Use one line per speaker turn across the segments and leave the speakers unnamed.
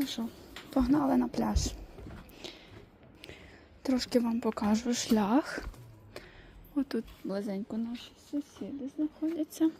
Ну що, погнали на пляж. Трошки вам покажу шлях. Отут близенько наші сусіди знаходяться.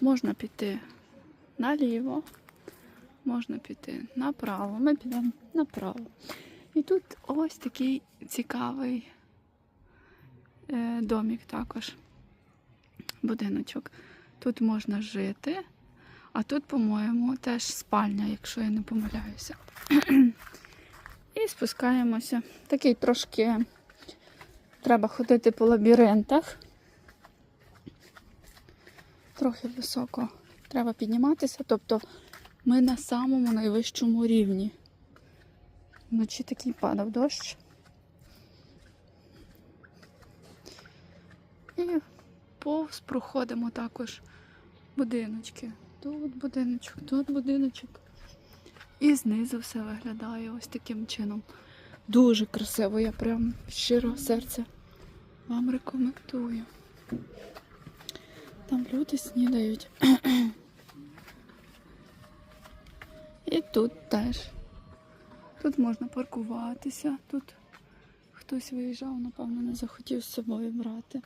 Можна піти наліво, можна піти направо. Ми підемо направо. І тут ось такий цікавий е, домик також. Будиночок. Тут можна жити, а тут, по-моєму, теж спальня, якщо я не помиляюся. І спускаємося. Такий трошки треба ходити по лабіринтах. Трохи високо треба підніматися, тобто ми на самому найвищому рівні. Вночі такий падав дощ. І повз проходимо також будиночки. Тут будиночок, тут будиночок. І знизу все виглядає ось таким чином. Дуже красиво, я прям з щирого серця вам рекомендую. Там люди снідають. І тут теж. Тут можна паркуватися, тут хтось виїжджав, напевно, не захотів з собою брати.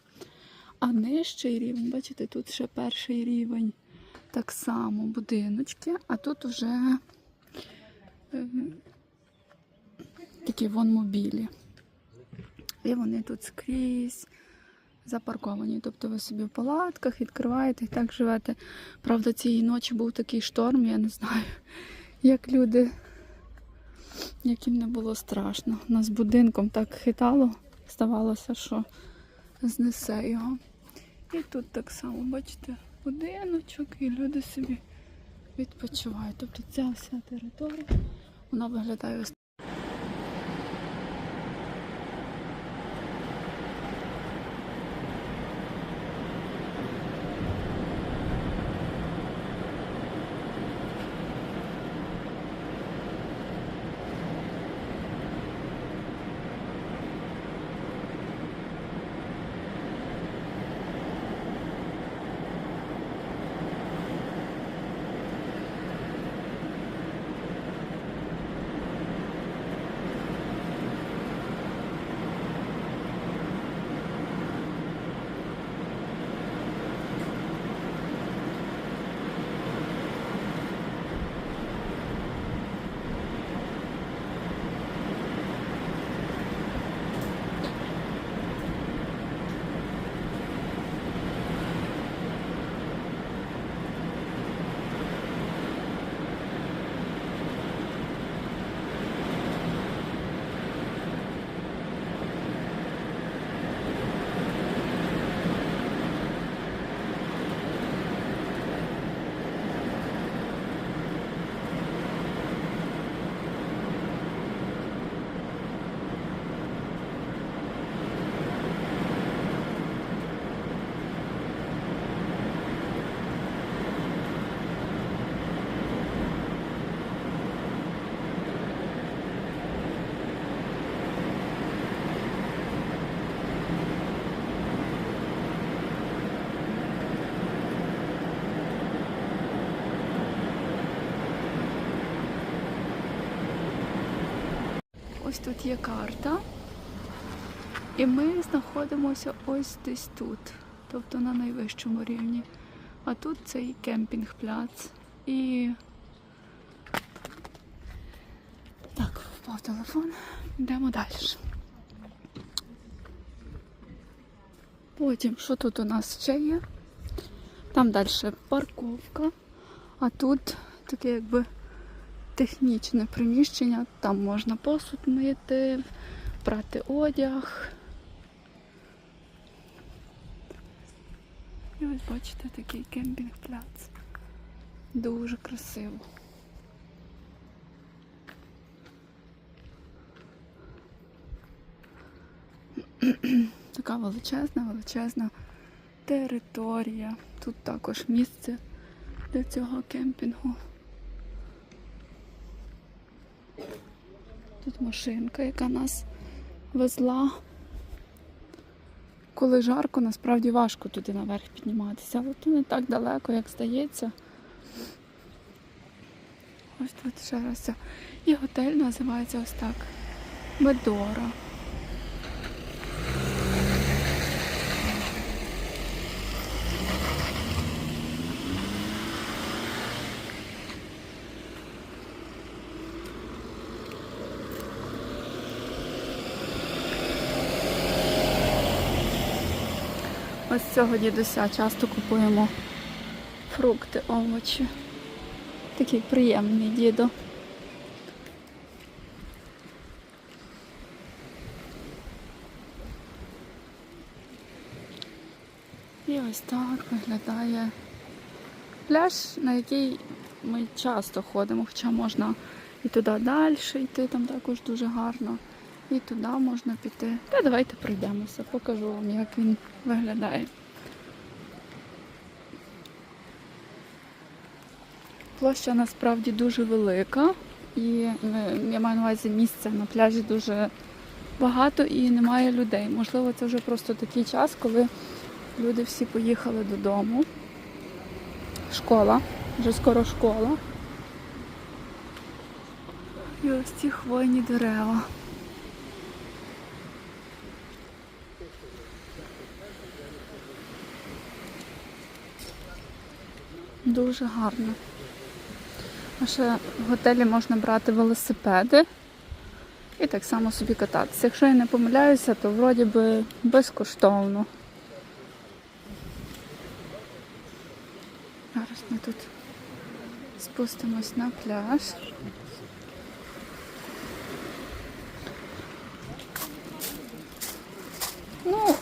А нижчий рівень, бачите, тут ще перший рівень. Так само будиночки, а тут вже е, такі вон мобілі. І вони тут скрізь запарковані. Тобто ви собі в палатках відкриваєте і так живете. Правда, цієї ночі був такий шторм, я не знаю, як люди, яким не було страшно. Нас будинком так хитало, здавалося, що знесе його. І тут так само, бачите, будиночок, і люди собі відпочивають. Тобто ця вся територія, вона виглядає ось. Ось тут є карта. І ми знаходимося ось десь тут, тобто на найвищому рівні. А тут цей кемпінг-пляц. І так, впав телефон. Йдемо далі. Потім, що тут у нас ще є? Там далі парковка, а тут таке якби технічне приміщення, там можна посуд мити, прати одяг. І ось бачите такий кемпінг-пляц. Дуже красиво. Така величезна, величезна територія. Тут також місце для цього кемпінгу. Тут машинка, яка нас везла. Коли жарко, насправді важко туди наверх підніматися, але тут не так далеко, як здається. Ось тут ще раз. І готель називається ось так. Медора. Ось цього дідуся часто купуємо фрукти, овочі. Такий приємний дідо. І ось так виглядає пляж, на який ми часто ходимо, хоча можна і туди далі йти, там також дуже гарно. І туди можна піти. Та давайте пройдемося, покажу вам, як він виглядає. Площа насправді дуже велика, і я маю на увазі місця на пляжі дуже багато і немає людей. Можливо, це вже просто такий час, коли люди всі поїхали додому. Школа, вже скоро школа. І ось ці хвойні дерева. Дуже гарно. А ще в готелі можна брати велосипеди і так само собі кататися. Якщо я не помиляюся, то вроді би безкоштовно. Зараз ми тут спустимось на пляж. Ну,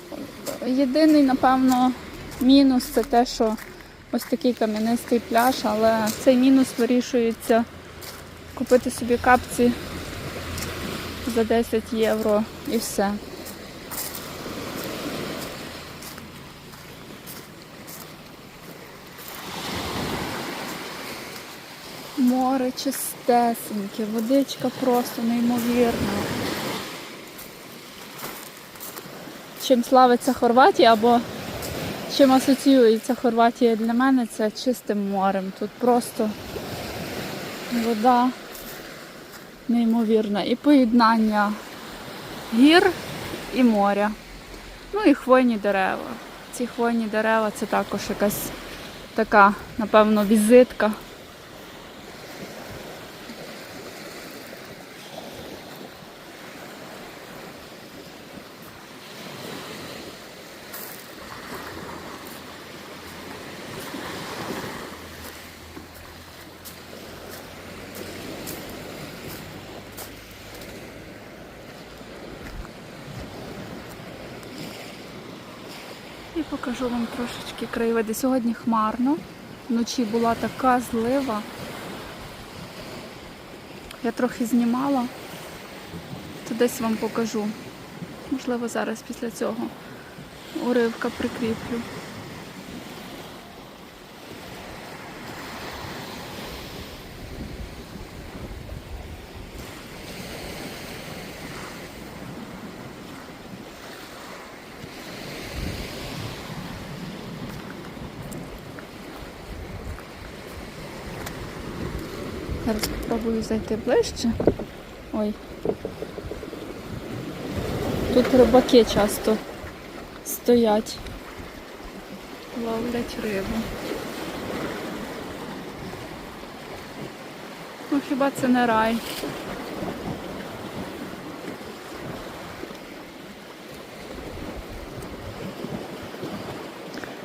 єдиний, напевно, мінус це те, що ось такий кам'янистий пляж, але цей мінус вирішується купити собі капці за 10 євро і все. Море чистесеньке, водичка просто неймовірна. Чим славиться Хорватія або чим асоціюється Хорватія для мене, це чистим морем. Тут просто вода неймовірна. І поєднання гір і моря. Ну і хвойні дерева. Ці хвойні дерева це також якась така, напевно, візитка. Покажу вам трошечки краєвиди. Сьогодні хмарно, вночі була така злива. Я трохи знімала, то десь вам покажу. Можливо, зараз після цього уривка прикріплю. Зараз спробую зайти ближче. Ой. Тут рибаки часто стоять, ловлять рибу. Ну хіба це не рай?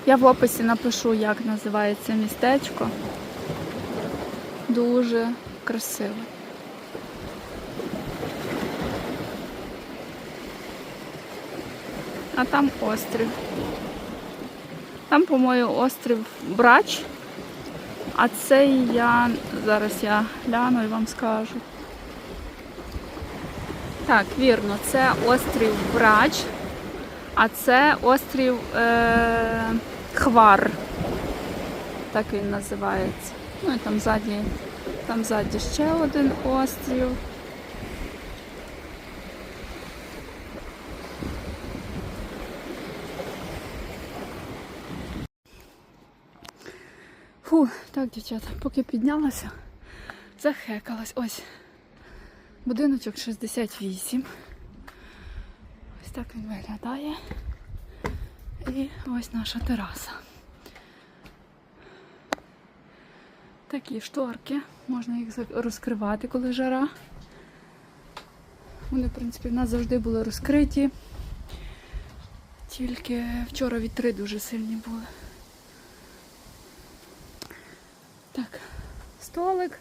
Я в описі напишу, як називається містечко. Дуже красиво. А там острів. Там, по-моєму, острів Брач. А цей я зараз я гляну і вам скажу. Так, вірно, це острів Брач, а це острів е- Хвар. Так він називається. Ну і там ззаді, там ззаді ще один острів. Фу, так, дівчата, поки піднялася, Захекалась. Ось. Будиночок 68. Ось так він виглядає. І ось наша тераса. Такі шторки. Можна їх розкривати, коли жара. Вони, в принципі, в нас завжди були розкриті. Тільки вчора вітри дуже сильні були. Так, столик,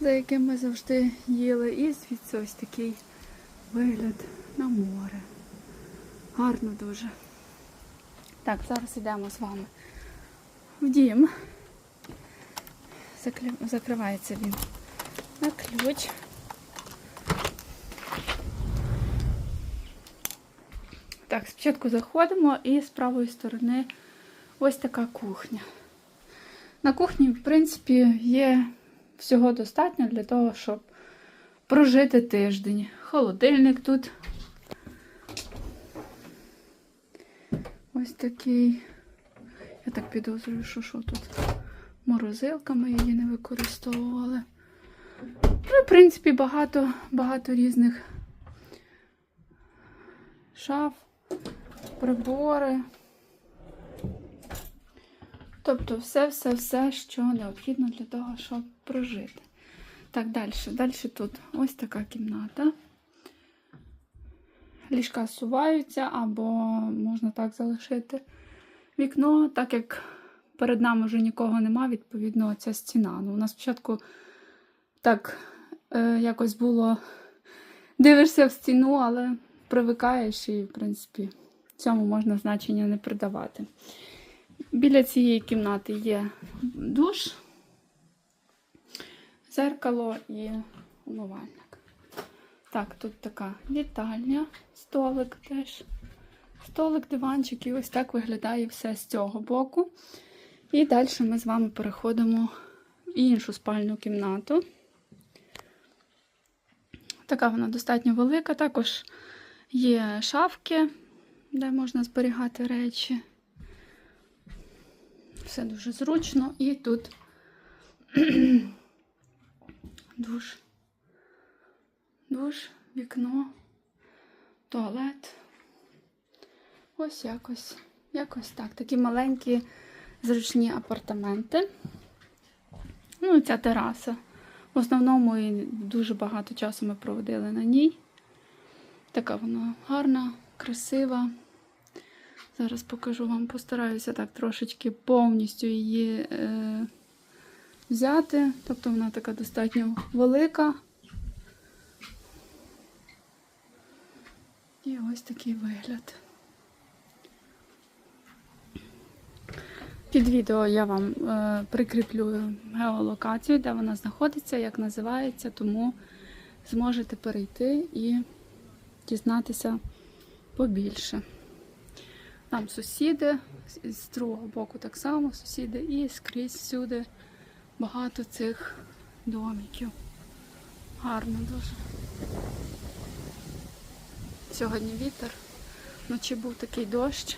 за яким ми завжди їли, і звідси ось такий вигляд на море. Гарно дуже. Так, зараз йдемо з вами в дім. Закривається він на ключ. Так, спочатку заходимо і з правої сторони ось така кухня. На кухні, в принципі, є всього достатньо для того, щоб прожити тиждень. Холодильник тут. Ось такий. Я так підозрюю, що що тут. Морозилка ми її не використовували. Ну, в принципі, багато, багато різних шаф, прибори. Тобто все-все-все, що необхідно для того, щоб прожити. Так, далі. Далі тут ось така кімната. Ліжка суваються, або можна так залишити вікно, так як перед нами вже нікого нема, відповідно, ця стіна. Ну, у нас спочатку так е, якось було дивишся в стіну, але привикаєш і, в принципі, цьому можна значення не придавати. Біля цієї кімнати є душ, зеркало і умивальник. Так, тут така вітальня, столик теж. Столик, диванчик, і ось так виглядає все з цього боку. І далі ми з вами переходимо в іншу спальну кімнату. Така вона достатньо велика. Також є шафки, де можна зберігати речі. Все дуже зручно. І тут душ, душ, вікно, туалет. Ось якось, якось так. Такі маленькі зручні апартаменти. Ну, ця тераса. В основному і дуже багато часу ми проводили на ній. Така вона гарна, красива. Зараз покажу вам, постараюся так трошечки повністю її е, взяти. Тобто вона така достатньо велика. І ось такий вигляд. Під відео я вам е, прикріплю геолокацію, де вона знаходиться, як називається, тому зможете перейти і дізнатися побільше. Там сусіди, з- другого боку так само сусіди, і скрізь всюди багато цих домиків. Гарно дуже. Сьогодні вітер, вночі був такий дощ.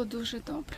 Було дуже добре.